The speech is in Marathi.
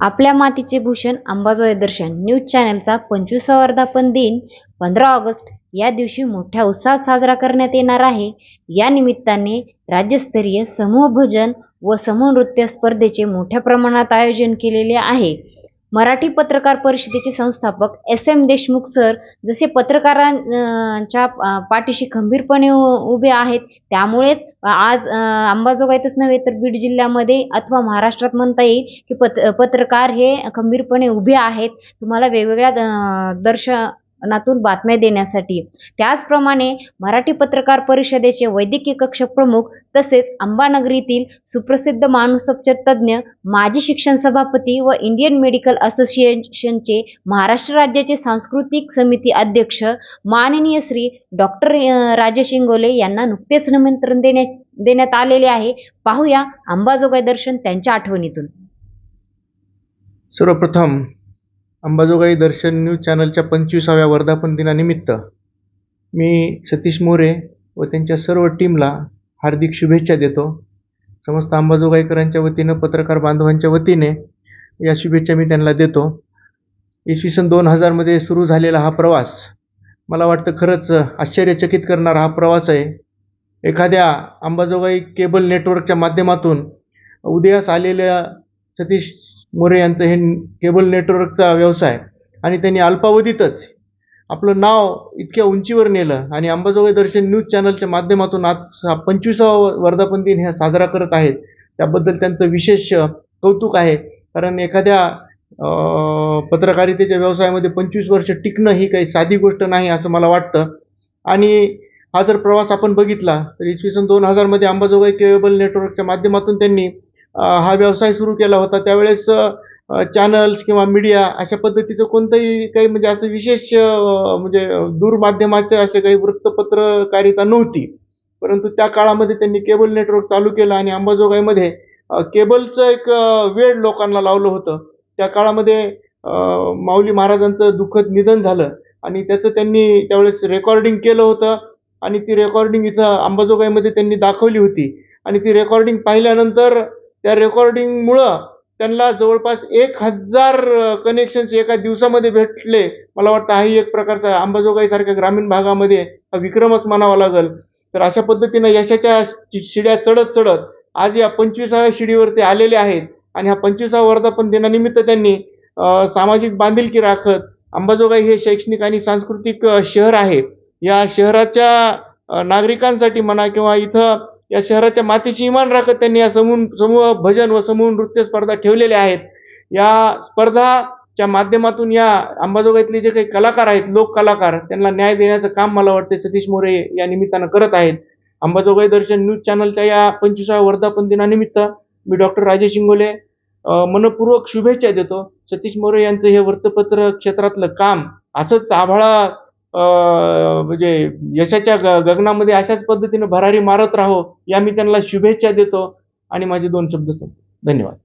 आपल्या मातीचे भूषण अंबाजोगाई दर्शन न्यूज चॅनलचा पंचवीसा वर्धापन दिन पंधरा ऑगस्ट या दिवशी मोठ्या उत्साहात साजरा करण्यात येणार आहे. या निमित्ताने राज्यस्तरीय समूह भजन व समूह नृत्य स्पर्धेचे मोठ्या प्रमाणात आयोजन केलेले आहे. मराठी पत्रकार परिषदेचे संस्थापक एस एम देशमुख सर जसे पत्रकारांच्या पाठीशी खंबीरपणे उभे आहेत त्यामुळेच आज अंबाजोगाईतच नव्हे तर बीड जिल्ह्यामध्ये अथवा महाराष्ट्रात म्हणता येईल की पत पत्रकार हे खंबीरपणे उभे आहेत. तुम्हाला वेगवेगळ्या दर्श नातून बातम्या देण्यासाठी. त्याचप्रमाणे मराठी पत्रकार परिषदेचे वैद्यकीय कक्ष प्रमुख तसेच अंबानगरीतील सुप्रसिद्ध मानसोपचार तज्ज्ञ माजी शिक्षण सभापती व इंडियन मेडिकल असोसिएशनचे महाराष्ट्र राज्याचे सांस्कृतिक समिती अध्यक्ष माननीय श्री डॉक्टर राजेश इंगोले यांना नुकतेच निमंत्रण देण्या देण्यात आलेले आहे. पाहूया अंबाजोगाई दर्शन त्यांच्या आठवणीतून. सर्वप्रथम अंबाजोगाई दर्शन न्यूज चॅनलच्या पंचवीसाव्या वर्धापन दिनानिमित्त मी सतीश मोरे व त्यांच्या सर्व टीमला हार्दिक शुभेच्छा देतो. समस्त अंबाजोगाईकरांच्या वतीनं पत्रकार बांधवांच्या वतीने या शुभेच्छा मी त्यांना देतो. इसवी सन दोन हजारमध्ये सुरू झालेला हा प्रवास मला वाटतं खरंच आश्चर्यचकित करणारा हा प्रवास आहे. एखाद्या अंबाजोगाई केबल नेटवर्कच्या माध्यमातून उदयास आलेल्या सतीश मोरे यांचं हे केबल नेटवर्कचा व्यवसाय आणि त्यांनी अल्पावधीतच आपलं नाव इतक्या उंचीवर नेलं आणि अंबाजोगाई दर्शन न्यूज चॅनलच्या माध्यमातून आज हा पंचवीसावा वर्धापन दिन हे साजरा करत आहेत. त्याबद्दल त्यांचं विशेष कौतुक आहे. कारण एखाद्या पत्रकारितेच्या व्यवसायामध्ये पंचवीस वर्ष टिकणं ही काही साधी गोष्ट नाही असं मला वाटतं. आणि हा जर प्रवास आपण बघितला तर इसवी सन दोन हजारमध्ये अंबाजोगाई केबल नेटवर्कच्या माध्यमातून त्यांनी हा व्यवसाय सुरू केला होता. त्यावेळेस चॅनल्स किंवा मीडिया अशा पद्धतीचं कोणतंही काही म्हणजे असं विशेष म्हणजे दूरमाध्यमाचे असे काही वृत्तपत्रकारिता नव्हती. परंतु त्या काळामध्ये त्यांनी केबल नेटवर्क चालू केलं आणि अंबाजोगाईमध्ये केबलचं एक वेळ वेड लोकांना लावलं होतं. त्या काळामध्ये माऊली महाराजांचं दुःखद निधन झालं आणि त्याचं त्यांनी त्यावेळेस रेकॉर्डिंग केलं होतं आणि ती रेकॉर्डिंग इथं अंबाजोगाईमध्ये त्यांनी दाखवली होती. आणि ती रेकॉर्डिंग पाहिल्यानंतर त्या रेकॉर्डिंगमुळं त्यांना जवळपास एक हजार कनेक्शन्स एका दिवसामध्ये भेटले. मला वाटतं हाही एक प्रकारचा अंबाजोगाईसारख्या ग्रामीण भागामध्ये हा विक्रमच म्हणावा लागेल. तर अशा पद्धतीनं यशाच्या शि- शिड्या चढत चढत आज या पंचवीसाव्या शिडीवरती आलेले आहेत. आणि हा पंचवीसावा वर्धापन दिनानिमित्त त्यांनी सामाजिक बांधिलकी राखत अंबाजोगाई हे शैक्षणिक आणि सांस्कृतिक शहर आहे. या शहराच्या नागरिकांसाठी म्हणा किंवा इथं या शहराच्या मातीची इमान राखत त्यांनी या समूह समूह भजन व समूह नृत्य स्पर्धा ठेवलेल्या आहेत. या स्पर्धाच्या माध्यमातून या अंबाजोगाईतले जे काही कलाकार आहेत लोक कलाकार त्यांना न्याय देण्याचं काम मला वाटते सतीश मोरे या निमित्तानं करत आहेत. अंबाजोगाई दर्शन न्यूज चॅनलच्या या पंचवीसाव्या वर्धापन दिनानिमित्त मी डॉक्टर राजेश इंगोले मनपूर्वक शुभेच्छा देतो. सतीश मोरे यांचं हे वृत्तपत्र क्षेत्रातलं काम असंच आभाळा म्हणजे यशाच्या ग गगनामध्ये अशाच पद्धतीनं भरारी मारत राहो या मी त्यांना शुभेच्छा देतो आणि माझे दोन शब्द संपले. धन्यवाद